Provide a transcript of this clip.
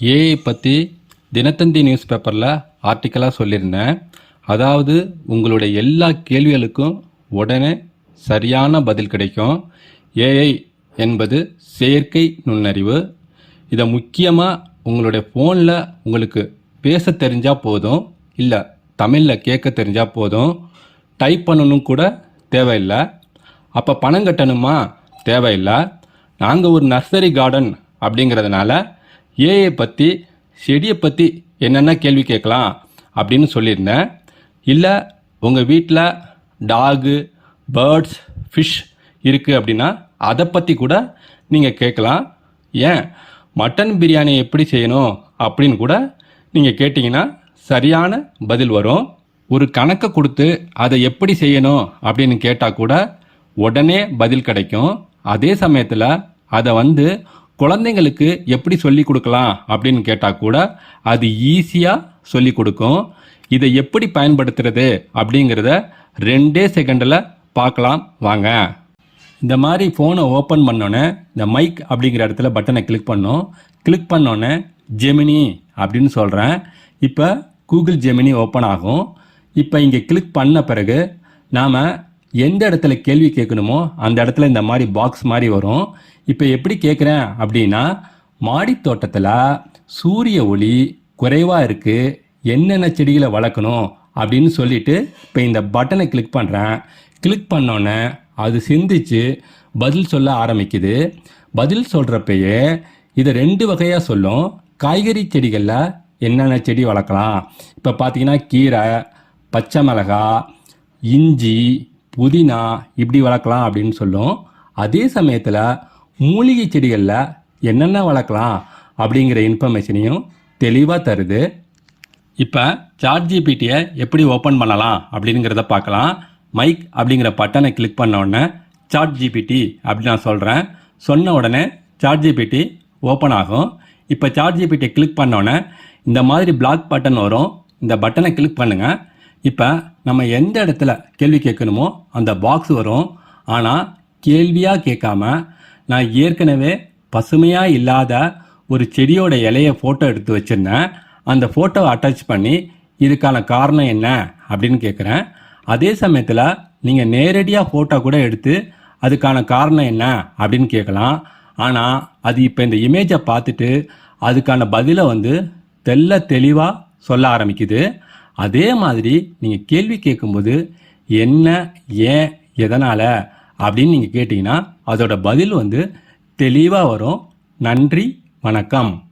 AI பற்றி Dinathanthi news பேப்பரில் ஆர்டிக்கலாக சொல்லியிருந்தேன் அதாவது உங்களுடைய எல்லா கேள்விகளுக்கும் உடனே சரியான பதில் கிடைக்கும். ஏஐ என்பது செயற்கை நுண்ணறிவு. இதை முக்கியமாக உங்களுடைய ஃபோனில் உங்களுக்கு பேச தெரிஞ்சால் போதும் இல்லை தமிழில் கேட்க தெரிஞ்சால் போதும். டைப் பண்ணணும் கூட தேவையில்லை. அப்போ பணம் கட்டணுமா? தேவையில்லை. நாங்கள் ஒரு நர்சரி கார்டன் அப்படிங்கிறதுனால ஏஐ பற்றி செடியை பற்றி என்னென்ன கேள்வி கேட்கலாம் அப்படின்னு சொல்லியிருந்தேன். இல்லை உங்கள் வீட்டில் டாகு பேர்ட்ஸ் ஃபிஷ் இருக்குது அப்படின்னா அதை பற்றி கூட நீங்கள் கேட்கலாம். ஏன்? மட்டன் பிரியாணி எப்படி செய்யணும் அப்படின்னு கூட நீங்கள் கேட்டிங்கன்னா சரியான பதில் வரும். ஒரு கணக்கை கொடுத்து அதை எப்படி செய்யணும் அப்படின்னு கேட்டால் கூட உடனே பதில் கிடைக்கும். அதே சமயத்தில் அதை வந்து குழந்தைங்களுக்கு எப்படி சொல்லி கொடுக்கலாம் அப்படின்னு கேட்டால் கூட அது ஈஸியாக சொல்லி கொடுக்கும். இதை எப்படி பயன்படுத்துறது அப்படிங்கிறத ரெண்டே செகண்டில் பார்க்கலாம். வாங்க. இந்த மாதிரி ஃபோனை ஓப்பன் பண்ணோன்னே இந்த மைக் அப்படிங்கிற இடத்துல பட்டனை கிளிக் பண்ணோம். கிளிக் பண்ணோன்னே ஜெமினி அப்படின்னு சொல்கிறேன் இப்போ கூகுள் ஜெமினி ஓப்பன் ஆகும். இப்போ இங்கே கிளிக் பண்ண பிறகு நாம் எந்த இடத்துல கேள்வி கேட்கணுமோ அந்த இடத்துல இந்த மாதிரி பாக்ஸ் மாதிரி வரும். இப்போ எப்படி கேட்குறேன் அப்படின்னா மாடி தோட்டத்தில் சூரிய ஒளி குறைவாக இருக்குது என்னென்ன செடிகளை வளர்க்கணும் அப்படின்னு சொல்லிட்டு இப்போ இந்த பட்டனை கிளிக் பண்ணுறேன் கிளிக் பண்ணோன்னே அது சிந்திச்சு பதில் சொல்ல ஆரம்பிக்குது. பதில் சொல்கிறப்பயே இதை ரெண்டு வகையாக சொல்லும். காய்கறி செடிகளில் என்னென்ன செடி வளர்க்கலாம்? இப்போ பார்த்தீங்கன்னா கீரை பச்சை மிளகா இஞ்சி புதினா இப்படி வளர்க்கலாம் அப்படின்னு சொல்லும். அதே சமயத்தில் மூலிகை செடிகளில் என்னென்ன வளர்க்கலாம் அப்படிங்கிற இன்ஃபர்மேஷனையும் தெளிவாக தருது. இப்போ சாட் ஜிபிடியை எப்படி ஓப்பன் பண்ணலாம் அப்படிங்கிறத பார்க்கலாம். மைக் அப்படிங்கிற பட்டனை கிளிக் பண்ண உடனே சாட் ஜிபிடி அப்படின்னு நான் சொல்கிறேன் சொன்ன உடனே சாட் ஜிபிடி ஓப்பன் ஆகும். இப்போ சாட் ஜிபிடியை கிளிக் பண்ண உடனே இந்த மாதிரி பிளாக் பட்டன் வரும். இந்த பட்டனை கிளிக் பண்ணுங்கள் இப்போ நம்ம எந்த இடத்துல கேள்வி கேட்கணுமோ அந்த பாக்ஸ் வரும். ஆனால் கேள்வியாக கேட்காம நான் ஏற்கனவே பசுமையாக இல்லாத ஒரு செடியோட இலையை ஃபோட்டோ எடுத்து வச்சுருந்தேன். அந்த ஃபோட்டோவை அட்டாச் பண்ணி இதுக்கான காரணம் என்ன அப்படின்னு கேட்குறேன். அதே சமயத்தில் நீங்கள் நேரடியாக ஃபோட்டோ கூட எடுத்து அதுக்கான காரணம் என்ன அப்படின்னு கேட்கலாம். ஆனால் அது இப்போ இந்த இமேஜை பார்த்துட்டு அதுக்கான பதிலை வந்து தெல்ல தெளிவாக சொல்ல ஆரம்பிக்குது. அதே மாதிரி நீங்கள் கேள்வி கேட்கும்போது என்ன ஏன் எதனால்? அப்படின்னு நீங்கள் கேட்டிங்கன்னா அதோட பதில் வந்து தெளிவாக வரும். நன்றி வணக்கம்.